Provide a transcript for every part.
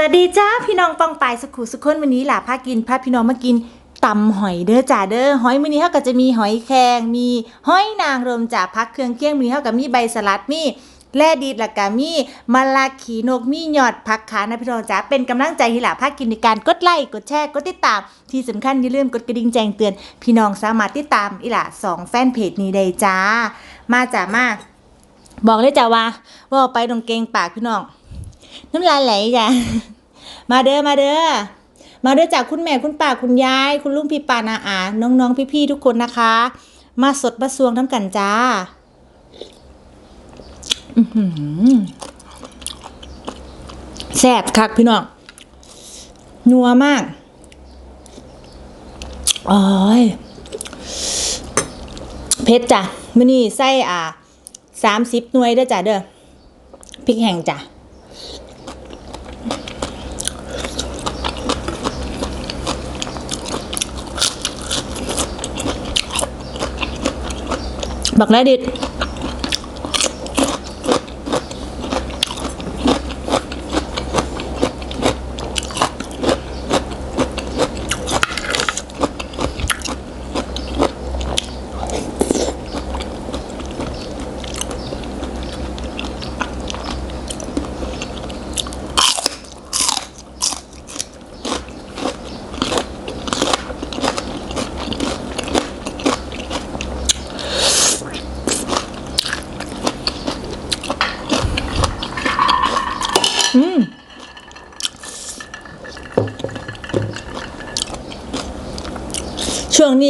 วัสดีจ้าพี่น้องปองปายสุขุสุขคนวันนี้ล่ะพากินพาพี่น้องมากินตำหอยเด้อจ้าเด้อหอยมื้อนี้เฮาก็จะมีหอยแครงมีหอยนางรมจาพักเครื่องเคียงมื้อนี้เฮาก็มีใบสลัดมีแล่ดีดล้วก็มีมะลาขีนกมีหยอดผักขานะพี่น้องจ้าเป็นกำลังใจให้ล่ะพากินในการกดไลค์กดแชร์กดติดตาม ที่สำคัญอย่าลืมกดกระดิ่งแจ้งเตือน พี่น้องสามารถติดตามอีหล่ะสองแฟนเพจนี้ได้จ้า มาจ้ามาบอกเลยจ้าว่าว่าไปตรงเกงปากพี่น้อง น้ำลายไหลจ้ะมาเด้อมาเด้อมาเด้อจากคุณแม่คุณป้าคุณยาย คุณลุงพี่ป้านาอาน้องๆพี่ๆทุกคนนะคะ มาสดมาสวงน้ำกันจ้าแซ่บคักพี่น้องนัวมากโอ้ยเพชรจ้ะมื่อนี้ใส่อ่าสามสิบหน่วยเด้อจ้ะเด้อพริกแห้งจ้ะ บักแ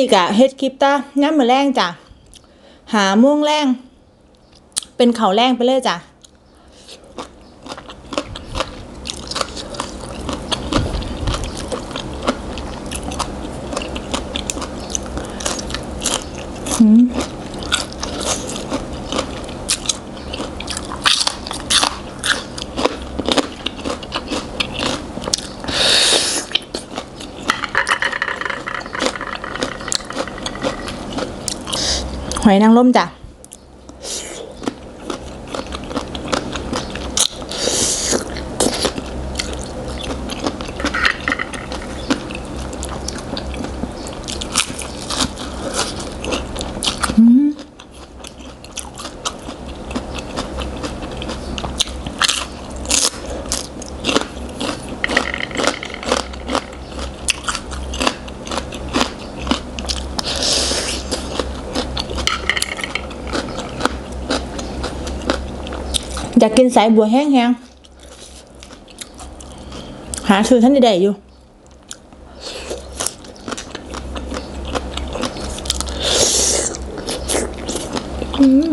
นี้กะเฮ็ดคลิปตาน้ำมือแรงจ้ะ หาม่วงแรง เป็นเขาแรงไปเลยจ้ะ อยนางรมจ้ะ กินสายบัวแห้งๆ หาซื้อท่านใดๆอยู่อืม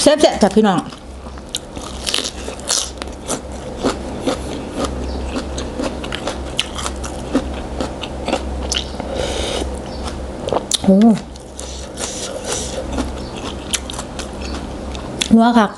แซ่บๆจ้ะพี่น้องโอ้ นัวคัก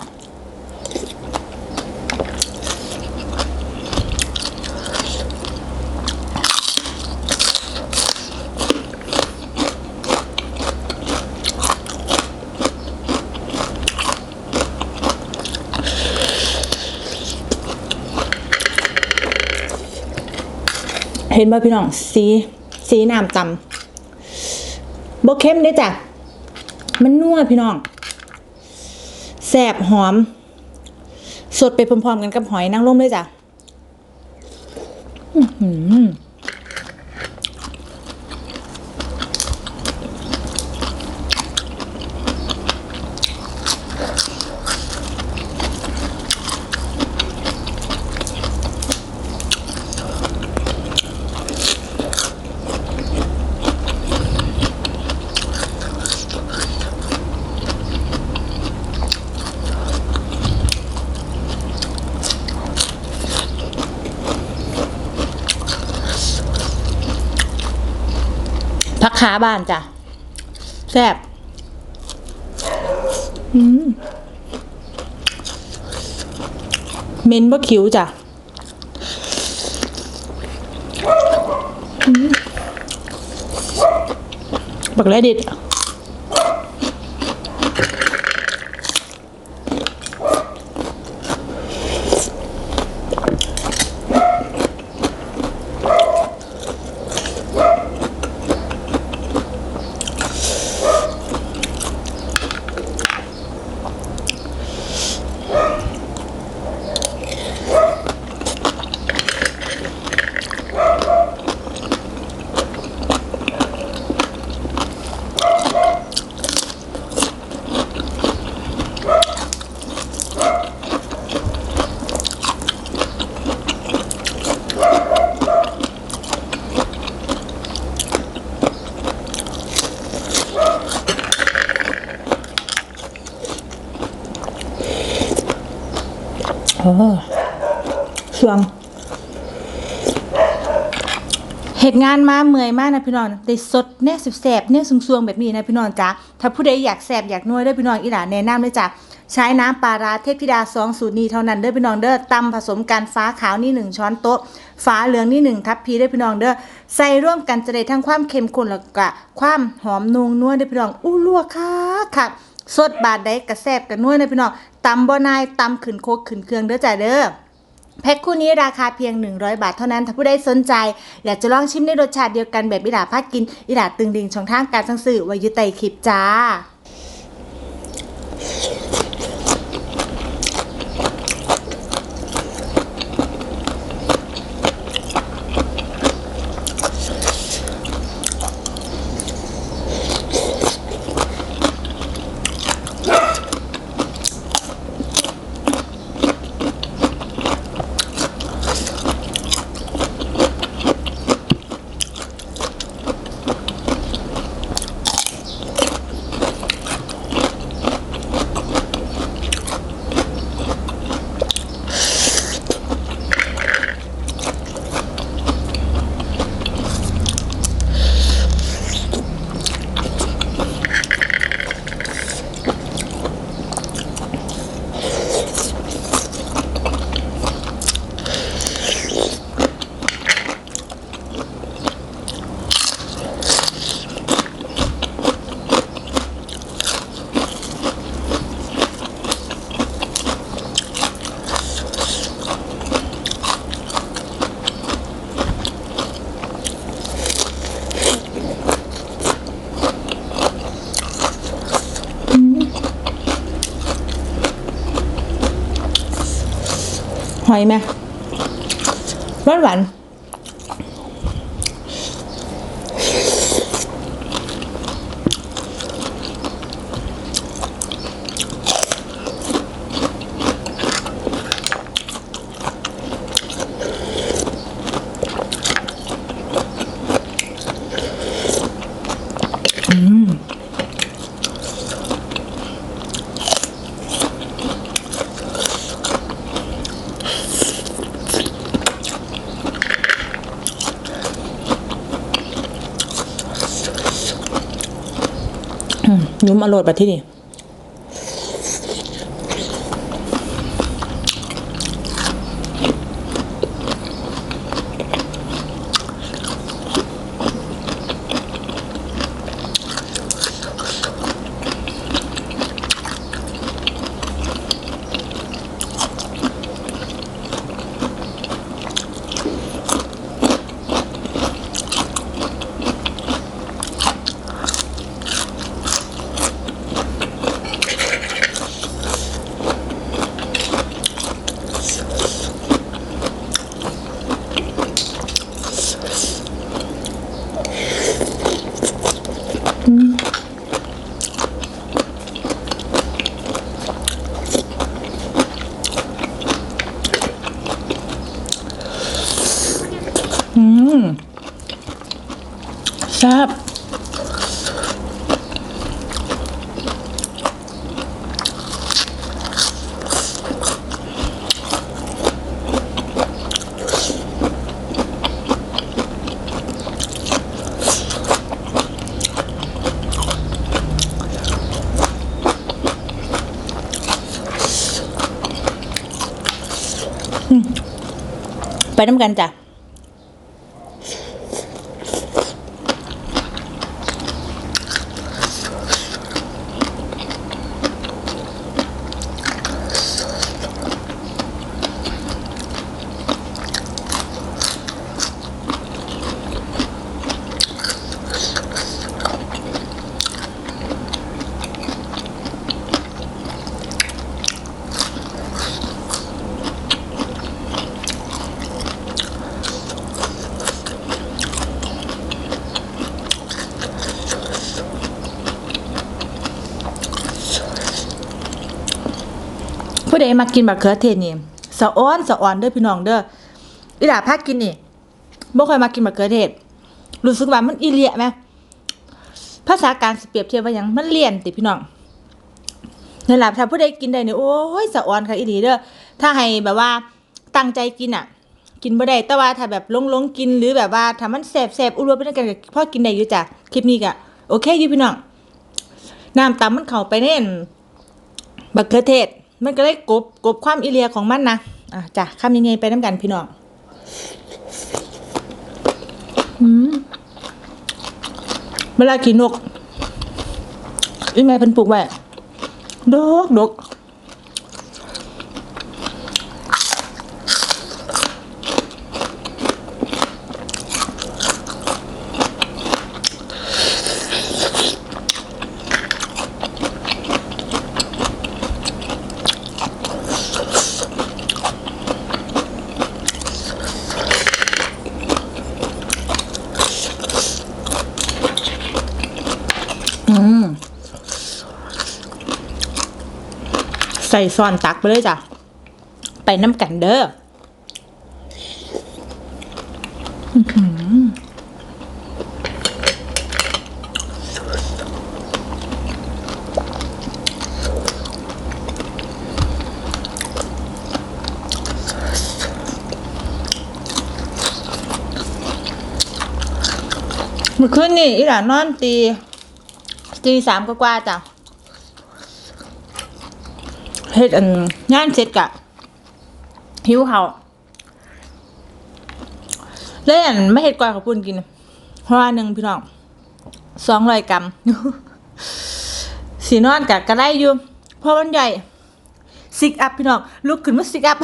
เห็นป่ะพี่น้องสีสีน้ำตำบเข้มเด้จ้ะ มันนัวพี่น้อง แสบหอม สดไปพร้อมๆกันกับหอยนางรมเลยจ้ะ อื้อ หือผักขาบ้านจ้ะแซ่บเมเมนบะคิวจ้ะบักแลดิด โอ้สวงเหตุงานมาเมื่อยมากนะพี่น้องได้สดเนี่ยแสบเนี่ยสวงๆแบบนี้นะพี่น้องจ้าถ้าผู้ใดอยากแสบอยากนวดเด้พี่น้องอีหลาแนะนำเลยจ้ะใช้น้ำปลาร้าเทพธิดาสองสูตรนี้เท่านั้นเด้อพี่น้องเด้อตำผสมกันฟ้าขาวนี่หนึ่งช้อนโต๊ะฟ้าเหลืองนี่หนึ่งทัพพีเด้อพี่น้องเด้อใส่ร่วมกันจะได้ทั้งความเค็มข้นแล้วก็ความหอมนุ่งนัวเด้อพี่น้องอู้ลวกค่ะค่ะสดบาดใดกระแซบกระนวดเด้อพี่น้อง ตำบ่นายตำขึ้นโคกขึ้นเครื่องเด้อจ้าเด้อแพ็คคู่นี้ราคาเพียง 100 บาทเท่านั้น ถ้าผู้ใดสนใจ อยากจะลองชิมในรสชาติเดียวกันแบบอิหลาภาคกินอิหลาตึงดิงช่องทางการสั่งซื้อไว้ยุไตคลิปจ้า ห อยไหมหวานหวาน นุ่มอร่อยแบบที่นี่ น้ำกันจ้ะ ใดมากินบักเขือเทศนี่สะอ้อนสะอ่อนเด้อพี่น้องเด้ออีหล่าพากินนี่บ่ค่อยมากินบักเขือเทศรู้สึกว่ามันอีเลียไหมภาษาการสิเปรียบเทียบว่ายังมันเลี่ยนติพี่น้องนั่แหละถ้าผู้ใดกินได้เนี่ยโอ้ยสะออนค่ะอีดีเด้อถ้าให้แบบว่าตั้งใจกินอะ กินบ่ได้แต่ว่าถ้าแบบลงลงๆกินหรือแบบว่าถ้ามันแสบแสบอุรวไปด้วยกันก็พอกินได้อยู่จ้ะคลิปนี้ก็โอเคอยู่พี่น้องน้ำตำมันเข้าไปเน่นบักเขือเทศ มันก็เลยกบกบความอิเลียของมันนะอะจ้ะข้ามยังไงไปน้ำกันพี่น้องเวลากินนกอีแม่เพิ่นปลูกไว้ดกดก ส่ซอนตักไปเลยจ้ะ ไปน้ำกันเด้ออื้อหือเมื่อคืนนี่อีหลานนอนตีตีสามก็ว่าจ้ะ เฮ็ดอันงานเสร็จกะหิวเขาเลยอันไม่เฮ็ดกวายขอบปุ่นกินเพราะว่าหนึ่งพี่น้องสองร้อยกรัมสีนอนกะกระได้อยู่เพราะมันใหญ่ซิกอัพพี่น้องลุกขึ้นมาซิกอัพ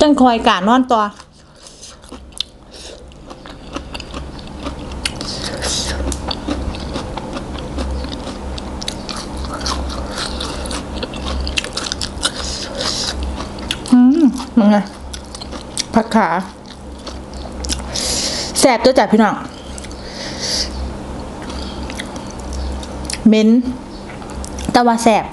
จังคอยกานอนต่อ มมันไงผักขาแสบตัวจัดพี่น้องเม้นแต่ว่าแสบ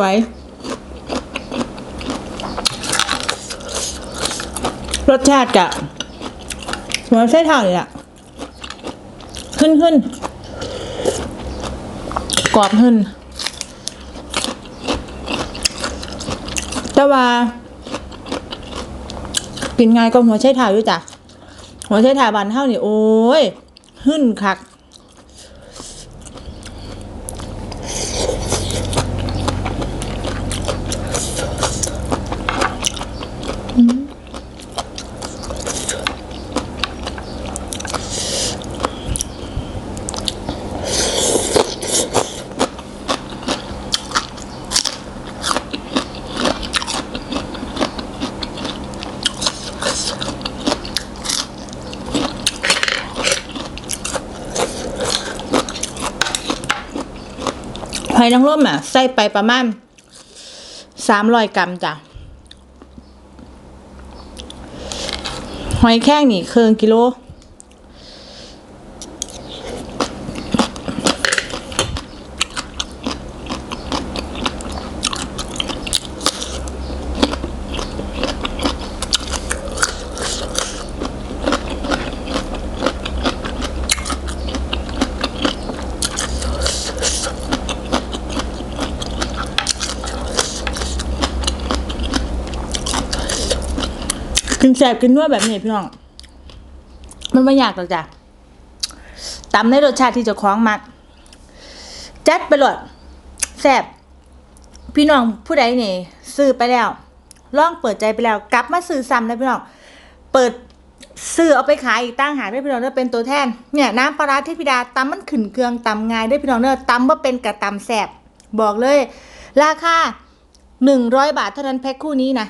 วย รสชาติกะหัวไส้เท่าเลยอะขึ้นขึ้นกรอบขึ้น แต่ว่า กินง่ายก็หัวไส้เท้าอยู่จ้ะหัวใช้ถ่าบันเท่านี่โอ้ย หึ่นคัก หอยนางรมอะ ใส่ไปประมาณสามร้อยกรัมจ้ะ หอยแข้งนี่เคืองกิโล กินแสบกินนัวแบบนี้พี่น้อง มันไม่ยากหรอกจ้ะตำในรสชาติที่จะคล้องมัก จัดไปเลยแสบพี่น้องผู้ใดนี่ซื้อไปแล้วลองเปิดใจไปแล้ว กลับมาซื้อซ้ำเลยพี่น้อง เปิดซื้อเอาไปขายอีกตั้งหากด้พี่น้องเด้อเป็นตัวแทน เนี่ยน้ำปลาร้าเทพิดาตำมันขึ้นเครื่องตำง่ายด้พี่น้องเด้อตำว่าเป็นกระตำแสบบอกเลย ราคาหนึ่งร้อยบาทเท่านั้นแพ็คคู่นี้นะ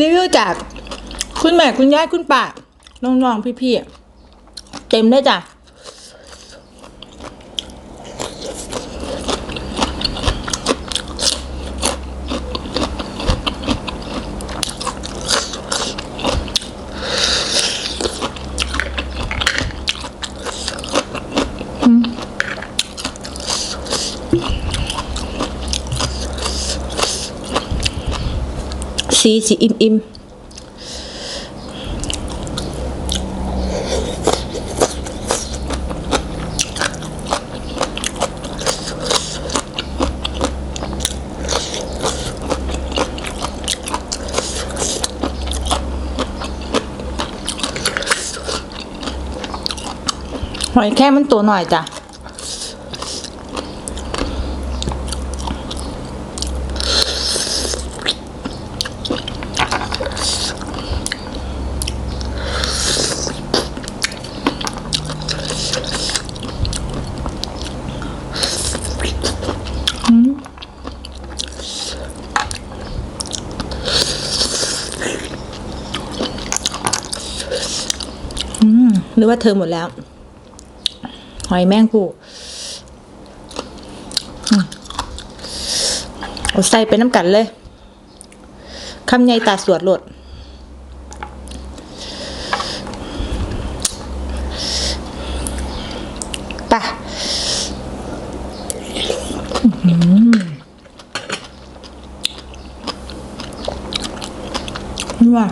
รีวิวจาก คุณแม่คุณยายคุณป้าน้องๆพี่ๆเต็มได้จ้ะ สีสีอิ่มอิ่มหอยแค่มันตัวหน่อยจ้ะ หรือว่าเธอหมดแล้ว หอยแมงผู้เอาใส่ไปน้ำกันเลยคำใหญ่ตาสวดโหลดปะนี่ว่า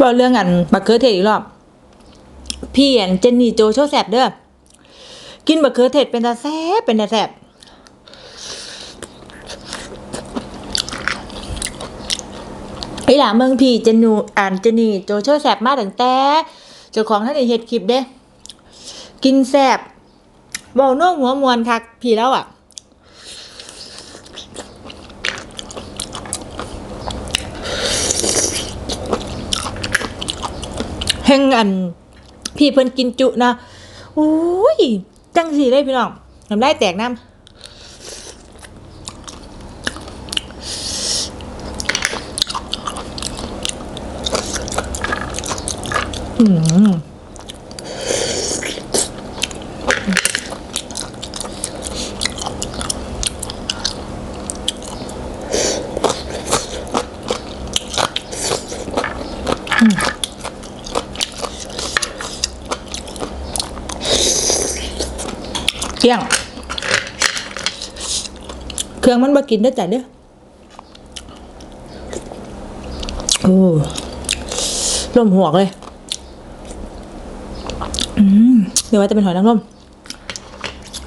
บอกเรื่องอันบักเขือเทศอีกรอบพี่อันเจนนี่โจโชแซบเด้อกินบักเขือเทศเป็นตาแซบเป็นตาแซบไอ้หล่าเมืองพี่เจนนูอ่านเจนนี่โจโชแซบมาตั้งแต่เจ้าของท่านเฮ็ดคลิปเด้ กินแซบบอกน้องหัวมวนคักพี่แล้วอะ แห่งอัน พี่เพิ่นกินจุนะโอ้ย จังสีเลยพี่น้องทำได้แตกน้ำอืมเกลี้ยง เค รื่องมันบ่กินได้จ้ะเด้อโอ้ลมหัวเลยอืมเดี๋ยวว่าจะเป็นหอยนางรม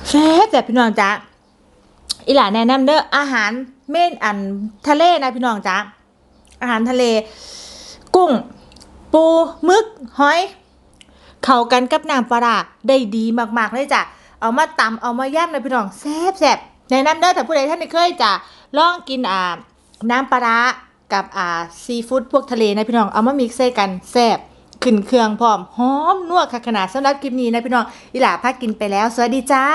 แซ่บแบบพี่น้องจ้าอีหลาแนะนำเด้ออาหารเม่นอันทะเลนะพี่น้องจ้าอาหารทะเล กุ้ง ปูมึกหอย เข้ากันกับน้ำปลาร้าได้ดีมากๆเลยจ้ะเอามาตำเอามาย่ำเลยพี่น้องแซ่บแซ่บ แนะนำเด้อถ้าผู้ใดท่านไม่เคยจะลองกินอ่าน้ำปลาร้ากับอ่าซีฟู้ดพวกทะเลนะพี่น้องเอามามิกซ์ใส่กันแซ่บขึ้นเครื่องพร้อมหอมนัวค่ะขนาดสำหรับคลิปนี้นะพี่น้องอีหล่าพากินไปแล้ว สวัสดีจ้า